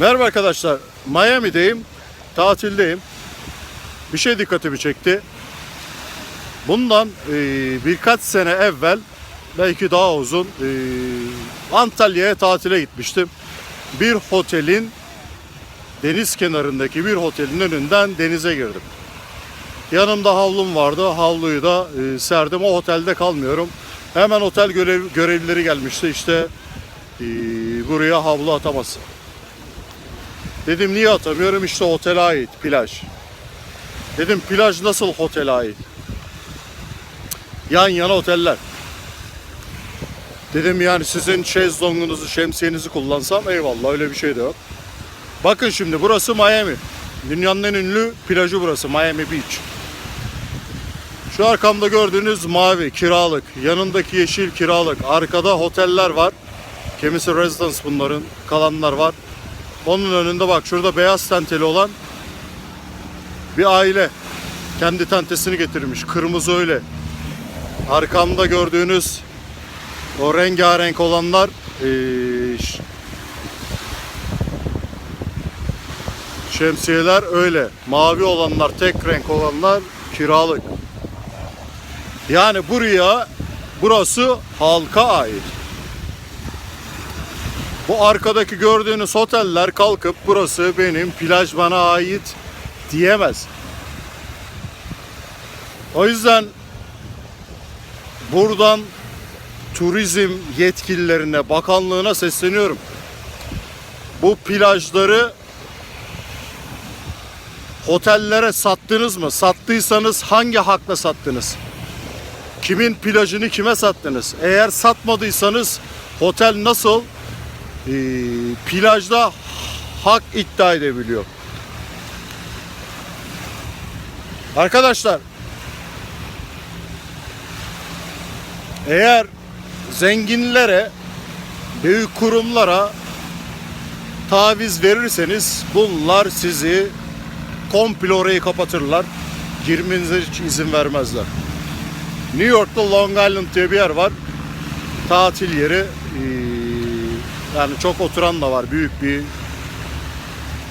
Merhaba arkadaşlar. Miami'deyim. Tatildeyim. Bir şey dikkatimi çekti. Bundan e, birkaç sene evvel belki daha uzun e, Antalya'ya tatile gitmiştim. Bir otelin deniz kenarındaki bir otelin önünden denize girdim. Yanımda havlum vardı. Havluyu da e, serdim. O otelde kalmıyorum. Hemen otel görev, görevlileri gelmişti. İşte e, buraya havlu atamazsın. Dedim niye atamıyorum? İşte otele ait plaj. Dedim plaj nasıl otele ait? Yan yana oteller. Dedim yani sizin şezlongunuzu, şemsiyenizi kullansam eyvallah öyle bir şey de yok. Bakın şimdi burası Miami. Dünyanın en ünlü plajı burası Miami Beach. Şu arkamda gördüğünüz mavi kiralık, yanındaki yeşil kiralık, arkada oteller var. Kimisi residence bunların, kalanlar var. Onun önünde bak şurada beyaz tenteli olan bir aile. Kendi tentesini getirmiş. Kırmızı öyle. Arkamda gördüğünüz o rengarenk olanlar eee, ş- şemsiyeler öyle. Mavi olanlar, tek renk olanlar kiralık. Yani buraya burası halka ait. Bu arkadaki gördüğünüz oteller kalkıp burası benim plaj bana ait diyemez. O yüzden buradan turizm yetkililerine, bakanlığına sesleniyorum. Bu plajları otellere sattınız mı? Sattıysanız hangi hakla sattınız? Kimin plajını kime sattınız? Eğer satmadıysanız otel nasıl e, plajda hak iddia edebiliyor? Arkadaşlar eğer zenginlere büyük kurumlara taviz verirseniz bunlar sizi komple orayı kapatırlar. Girmenize hiç izin vermezler. New York'ta Long Island diye bir yer var. Tatil yeri. Yani çok oturan da var. Büyük bir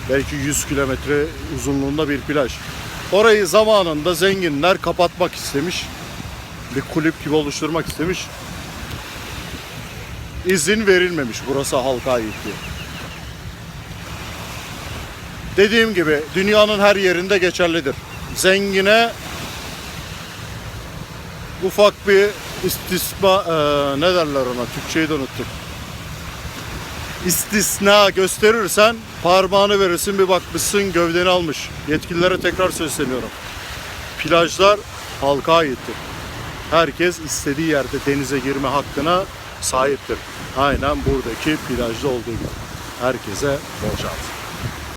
belki 100 kilometre uzunluğunda bir plaj. Orayı zamanında zenginler kapatmak istemiş. Bir kulüp gibi oluşturmak istemiş. İzin verilmemiş burası halka ait diye. Dediğim gibi dünyanın her yerinde geçerlidir. Zengine ufak bir istisna e, ne derler ona Türkçeyi de unuttum. İstisna gösterirsen parmağını verirsin bir bakmışsın gövdeni almış. Yetkililere tekrar sesleniyorum. Plajlar halka aittir. Herkes istediği yerde denize girme hakkına sahiptir. Aynen buradaki plajda olduğu gibi. Herkese bol şans.